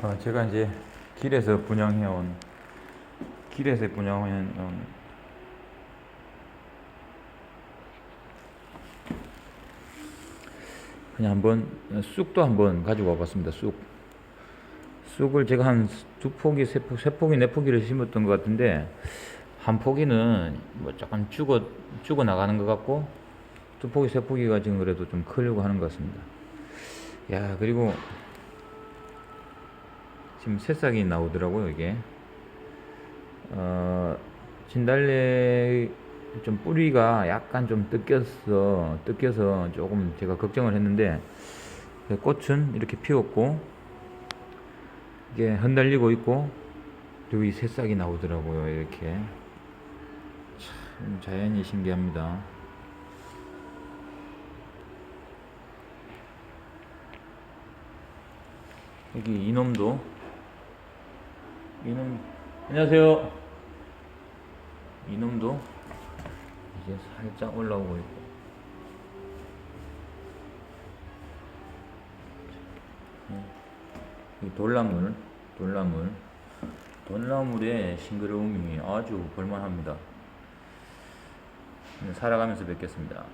어, 제가 이제 길에서 분양해온 길에서 분양해온 그냥 한번 쑥도 한번 가지고 와봤습니다. 쑥 쑥을 제가 한 두 포기, 세 포기, 세 포기, 네 포기를 심었던 것 같은데 한 포기는 뭐 약간 죽어 죽어 나가는 것 같고 두 포기, 세 포기가 지금 그래도 좀 크려고 하는 것 같습니다. 야 그리고 지금 새싹이 나오더라고요 이게. 어, 진달래 좀 뿌리가 약간 좀 뜯겼어 뜯겨서 조금 제가 걱정을 했는데 그 꽃은 이렇게 피었고 이게 흔들리고 있고 그리고 이 새싹이 나오더라고요 이렇게. 참 자연이 신기합니다. 여기 이놈도 이놈 안녕하세요. 이놈도 이제 살짝 올라오고 있고. 네. 이 돌나물 돌나물. 돌나물의 싱그러움이 아주 볼만합니다. 네, 살아가면서 뵙겠습니다